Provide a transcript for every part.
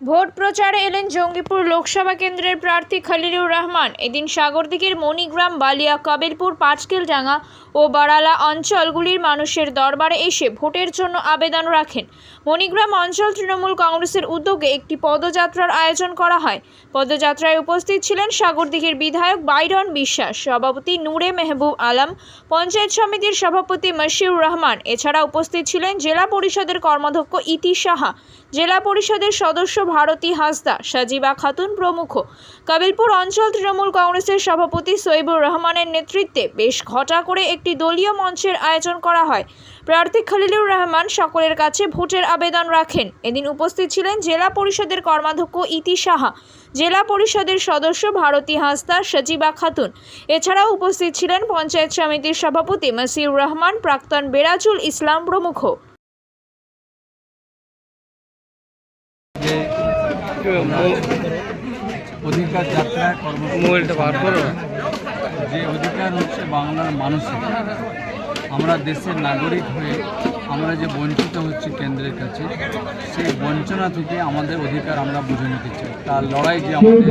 Vote প্রচারে এলেন জঙ্গিপুর লোকসভা কেন্দ্রের প্রার্থী খলিলুর রহমান। এদিন সাগরদিঘির মণিগ্রাম, বালিয়া, কবিলপুর, পাঁচকেলডাঙ্গা ও বারালা অঞ্চলগুলির মানুষের দরবারে এসে ভোটের জন্য আবেদন রাখেন। মণিগ্রাম অঞ্চল তৃণমূল কংগ্রেসের উদ্যোগে একটি পদযাত্রার আয়োজন করা হয়। পদযাত্রায় উপস্থিত ছিলেন সাগরদিঘির বিধায়ক বাইরন বিশ্বাস, সভাপতি নূরে মেহবুব আলম, পঞ্চায়েত সমিতির সভাপতি মশিউর রহমান। এছাড়া উপস্থিত ছিলেন জেলা পরিষদের কর্মাধ্যক্ষ ইতি সাহা। জেলা পরিষদের সদস্য ভারতী হাসদা, সাজিবা খাতুন প্রমুখ। কাবিলপুর অঞ্চল তৃণমূল কংগ্রেসের সভাপতি সৈবুর রহমানের নেতৃত্বে বেশ ঘটা করে একটি দলীয় মঞ্চের আয়োজন করা হয়। প্রার্থী খলিলুর রহমান সকলের কাছে ভোটের আবেদন রাখেন। এদিন উপস্থিত ছিলেন জেলা পরিষদের কর্মাধ্যক্ষ ইতি সাহা, জেলা পরিষদের সদস্য ভারতী হাসদা, সজিবা খাতুন। এছাড়াও উপস্থিত ছিলেন পঞ্চায়েত সমিতির সভাপতি মসিউর রহমান, প্রাক্তন বেরাজুল ইসলাম প্রমুখ। যে অধিকার যাত্রা মোবাইলটা বার করো। যে অধিকার হচ্ছে বাংলার মানুষের। আমরা দেশের নাগরিক হয়ে আমরা যে বঞ্চিত হচ্ছি কেন্দ্রের কাছে সেই বঞ্চনা থেকে আমাদের অধিকার আমরা বুঝে নিতে চাই। তার লড়াই যে আমাদের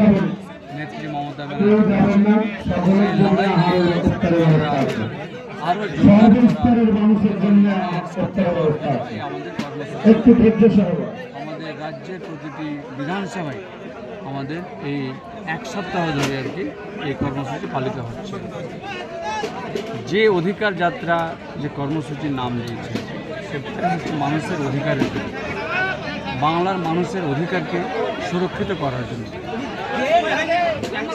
নেত্রী মমতা ব্যানার্জি আরও একটু ধৈর্য সহকারে আমাদের রাজ্যের প্রতিটি বিধানসভায় আমাদের এই এক সপ্তাহ ধরে আর কি এই কর্মসূচি পালিত হচ্ছে। যে অধিকার যাত্রা যে কর্মসূচির নাম দিয়েছে, সেটা হচ্ছে মানুষের অধিকারের জন্য। বাংলার মানুষের অধিকারকে সুরক্ষিত করার জন্য।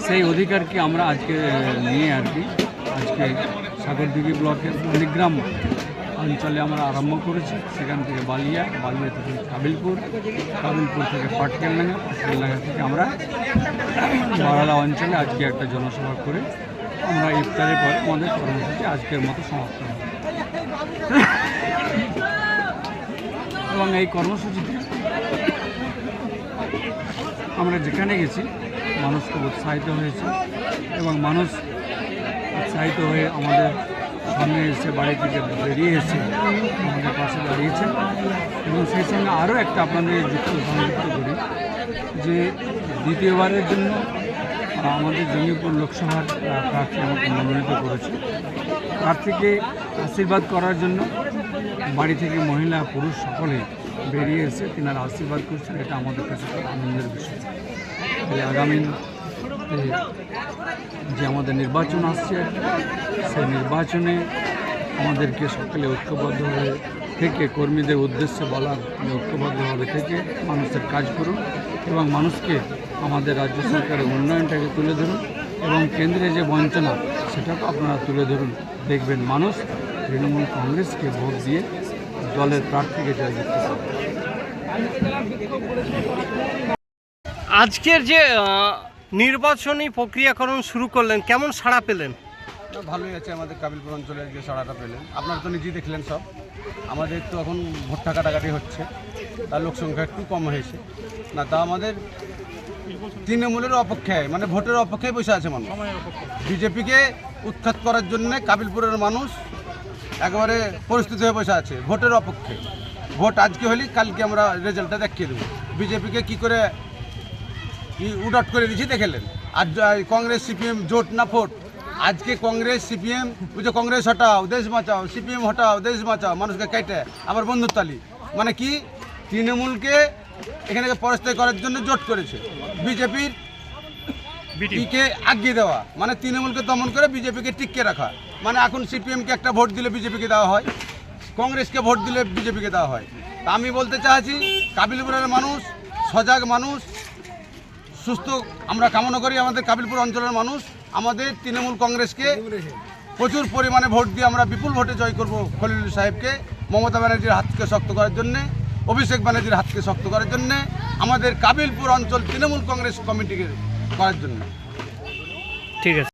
সেই অধিকারকে আমরা আজকে নিয়ে আর কি, আজকে সাগরদিঘি ব্লকের মণিগ্রাম অঞ্চলে আমরা আরম্ভ করেছি। সেখান থেকে বালিয়া বালিয়া থেকে কাবিলপুর কাবিলপুর থেকে পাটকেলডাঙ্গা পাটকেলডাঙ্গা থেকে আমরা বারালা অঞ্চলে আজকে একটা জনসভা করে আমরা ইফতারের পর আমাদের কর্মসূচি আজকের মতো সমাপ্ত হবে এবং এই কর্মসূচিতে আমরা যেখানে গেছি মানুষ খুব উৎসাহিত হয়েছে এবং মানুষ উৎসাহিত হয়ে আমাদের সামনে এসে বাড়ি থেকে বেরিয়ে এসে আমাদের পাশে দাঁড়িয়েছে এবং সেই সঙ্গে আরও একটা আপনাদের যুক্ত সংযুক্ত করি যে দ্বিতীয়বারের জন্য আমাদের জঙ্গিপুর লোকসভার প্রার্থী আমাকে মনোনীত করেছে। প্রার্থীকে আশীর্বাদ করার জন্য বাড়ি থেকে মহিলা পুরুষ সকলে বেরিয়ে এসে তিনারা আশীর্বাদ করছেন, এটা আমাদের কাছে আনন্দের বিষয়। তাহলে আগামী যে আমাদের নির্বাচন আসছে, সেই নির্বাচনে আমাদেরকে সকলে ঐক্যবদ্ধ হয়ে থেকে কর্মীদের উদ্দেশ্যে বলার ঐক্যবদ্ধভাবে থেকে মানুষের কাজ করুন এবং মানুষকে আমাদের রাজ্য সরকারের উন্নয়নটাকে তুলে ধরুন এবং কেন্দ্রে যে বঞ্চনা সেটাকে আপনারা তুলে ধরুন। দেখবেন মানুষ তৃণমূল কংগ্রেসকে ভোট দিয়ে দলের প্রার্থীকে জয়যুক্ত করবে আজকের যে নির্বাচনী প্রক্রিয়াকরণ শুরু করলেন, কেমন সাড়া পেলেন? ভালোই আছে আমাদের কাবিলপুর অঞ্চলের যে সাড়াটা পেলেন। আপনারা তো নিজেই দেখলেন সব। আমাদের তো এখন ভোটটা কাটাকাটি হচ্ছে, তার লোক সংখ্যা একটু কম হয়েছে। না, তা আমাদের তৃণমূলের অপেক্ষায় মানে ভোটের অপেক্ষায় বসে আছে মানুষ। বিজেপিকে উৎখাত করার জন্য কাবিলপুরের মানুষ একেবারে পরিস্থিতি হয়ে বসে আছে, ভোটের অপেক্ষে ভোট আজকে হলে কালকে আমরা রেজাল্টটা দেখিয়ে দেবো। বিজেপিকে কি করে উড আউট করে দিয়েছি দেখেলেন আর কংগ্রেস সিপিএম জোট না ফোট। আজকে কংগ্রেস সিপিএম বুঝে কংগ্রেস হটাও দেশ বাঁচাও সিপিএম হটাও দেশ বাঁচাও মানুষকে কেটে আবার বন্ধুত্বালি মানে কি? তৃণমূলকে এখানে পরাস্ত করার জন্য জোট করেছে। বিজেপির কে আগিয়ে দেওয়া। মানে তৃণমূলকে দমন করে বিজেপিকে টিকিয়ে রাখা। মানে এখন সিপিএমকে একটা ভোট দিলে বিজেপিকে দেওয়া হয় কংগ্রেসকে ভোট দিলে বিজেপিকে দেওয়া হয়। তা আমি বলতে চাইছি কাবিলপুরের মানুষ সজাগ মানুষ সুস্থ, আমরা কামনা করি আমাদের কাবিলপুর অঞ্চলের মানুষ, আমাদের তৃণমূল কংগ্রেসকে প্রচুর পরিমাণে ভোট দিয়ে আমরা বিপুল ভোটে জয় করব খলিল সাহেবকে, মমতা ব্যানার্জির হাতকে শক্ত করার জন্যে, অভিষেক ব্যানার্জির হাতকে শক্ত করার জন্যে, আমাদের কাবিলপুর অঞ্চল তৃণমূল কংগ্রেস কমিটিকে করার জন্য। ঠিক আছে।